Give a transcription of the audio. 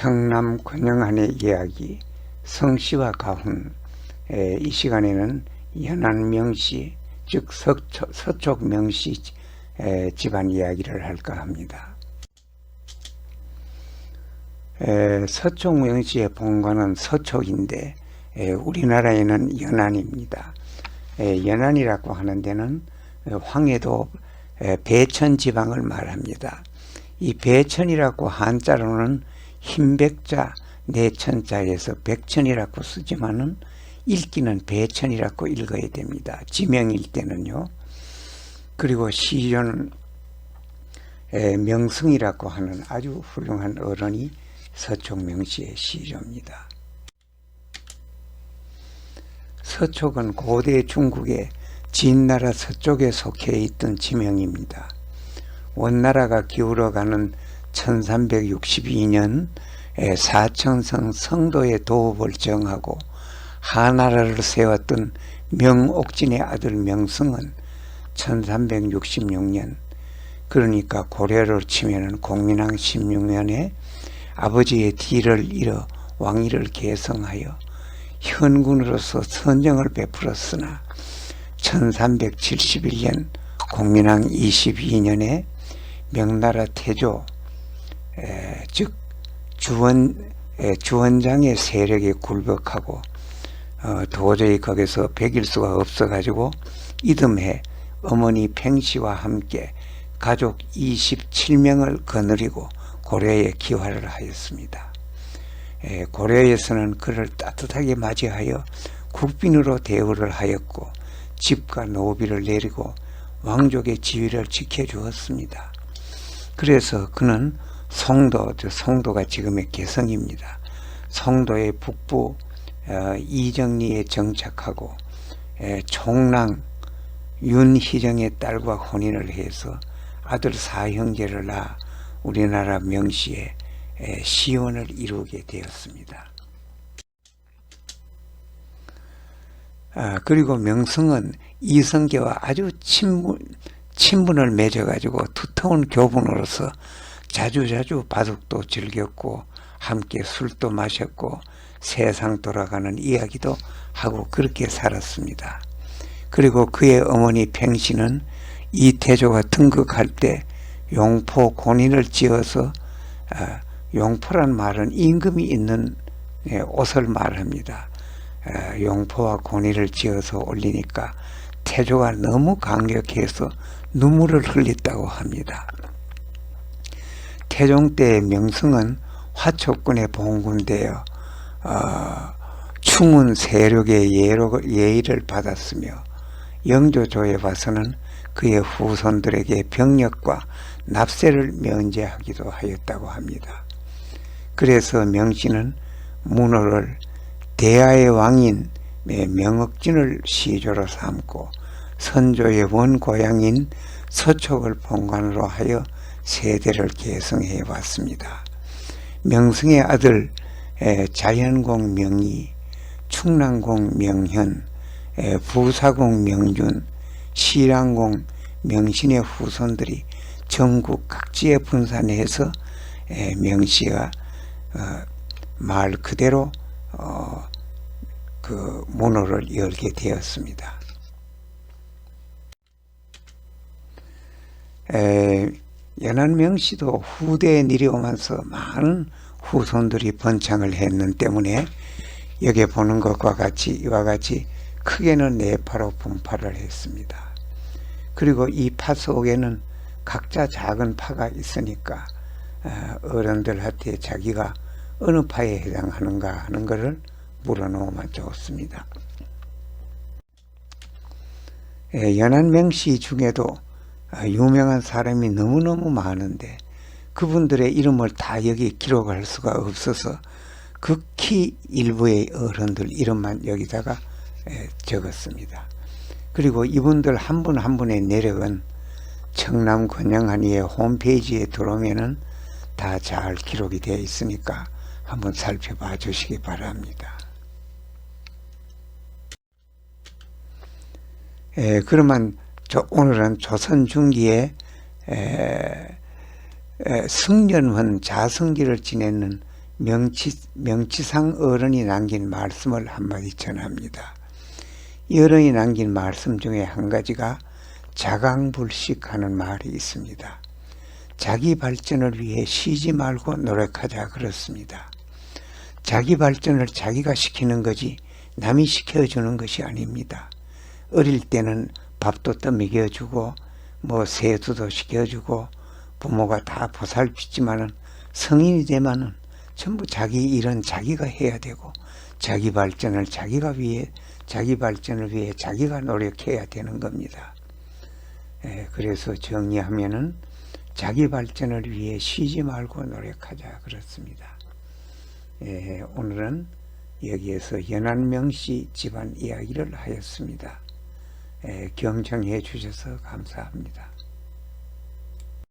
청남 권영한의 이야기 성씨와 가훈 에, 이 시간에는 연안 명씨 즉 서초, 서촉 명씨 에, 집안 이야기를 할까 합니다. 에, 서촉 명씨의 본관은 서촉인데 에, 우리나라에는 연안입니다. 에, 연안이라고 하는 데는 황해도 에, 배천 지방을 말합니다. 이 배천이라고 한자로는 흰백자 내천자에서 백천이라고 쓰지만은 읽기는 배천이라고 읽어야 됩니다. 지명일 때는요. 그리고 에, 명승이라고 하는 아주 훌륭한 어른이 서촉명씨의 시조입니다. 서촉은 고대 중국의 진나라 서쪽에 속해 있던 지명입니다. 원나라가 기울어가는 1362년 사천성 성도의 도읍을 정하고 하나라를 세웠던 명옥진의 아들 명승은 1366년 그러니까 고려를 치면은 공민왕 16년에 아버지의 뒤를 잃어 왕위를 계승하여 현군으로서 선정을 베풀었으나 1371년 공민왕 22년에 명나라 태조 에, 즉 주원 에, 주원장의 세력에 굴복하고 어, 도저히 거기서 베길 수가 없어 가지고 이듬해 어머니 팽씨와 함께 가족 27명을 거느리고 고려에 기화를 하였습니다. 에, 고려에서는 그를 따뜻하게 맞이하여 국빈으로 대우를 하였고 집과 노비를 내리고 왕족의 지위를 지켜주었습니다. 그래서 그는 송도, 송도가 지금의 개성입니다. 송도의 북부 어, 이정리에 정착하고 에, 총랑 윤희정의 딸과 혼인을 해서 아들 사형제를 낳아 우리나라 명시에 에, 시원을 이루게 되었습니다. 아, 그리고 명성은 이성계와 아주 친분, 친분을 맺어가지고 두터운 교분으로서 자주자주 바둑도 즐겼고 함께 술도 마셨고 세상 돌아가는 이야기도 하고 그렇게 살았습니다. 그리고 그의 어머니 팽씨는 이태조가 등극할 때 용포 곤인을 지어서 아, 용포란 말은 임금이 있는 예, 옷을 말합니다. 아, 용포와 곤이를 지어서 올리니까 태조가 너무 강력해서 눈물을 흘렸다고 합니다. 태종 때 명승은 화촉군의 봉군되어 어, 충운 세력의 예로, 예의를 받았으며 영조조에 봐서는 그의 후손들에게 병력과 납세를 면제하기도 하였다고 합니다. 그래서 명씨는 문호를 대하의 왕인 명억진을 시조로 삼고 선조의 원 고향인 서촉을 본관으로 하여 세대를 계승해 왔습니다. 명승의 아들 자연공 명희, 충남공 명현, 부사공 명준, 시랑공 명신의 후손들이 전국 각지에 분산해서 명씨가 어, 말 그대로 어, 그 문호를 열게 되었습니다. 에, 연안명 씨도 후대에 내려오면서 많은 후손들이 번창을 했는 때문에 여기 보는 것과 같이 이와 같이 크게는 네 파로 분파를 했습니다. 그리고 이 파 속에는 각자 작은 파가 있으니까 어, 어른들한테 자기가 어느 파에 해당하는가 하는 것을 물어놓으면 좋습니다. 예, 연안명시 중에도 아, 유명한 사람이 너무너무 많은데 그분들의 이름을 다 여기 기록할 수가 없어서 극히 일부의 어른들 이름만 여기다가 예, 적었습니다. 그리고 이분들 한 분한 분의 내력은 청남 권영한이의 홈페이지에 들어오면은 다 잘 기록이 되어 있으니까 한번 살펴봐 주시기 바랍니다. 에, 그러면 저 오늘은 조선 중기에 에, 에, 승련원 자성기를 지내는 명치, 명치상 어른이 남긴 말씀을 한마디 전합니다. 이 어른이 남긴 말씀 중에 한 가지가 자강불식하는 말이 있습니다. 자기 발전을 위해 쉬지 말고 노력하자 그렇습니다. 자기 발전을 자기가 시키는 거지 남이 시켜주는 것이 아닙니다. 어릴 때는 밥도 떠먹여주고 뭐 세수도 시켜주고 부모가 다 보살피지만은 성인이 되면은 전부 자기 일은 자기가 해야 되고 자기 발전을 자기가 위해 자기 발전을 위해 자기가 노력해야 되는 겁니다. 예, 그래서 정리하면은 자기 발전을 위해 쉬지 말고 노력하자 그렇습니다. 예, 오늘은 여기에서 연안명씨 집안 이야기를 하였습니다. 예, 경청해 주셔서 감사합니다.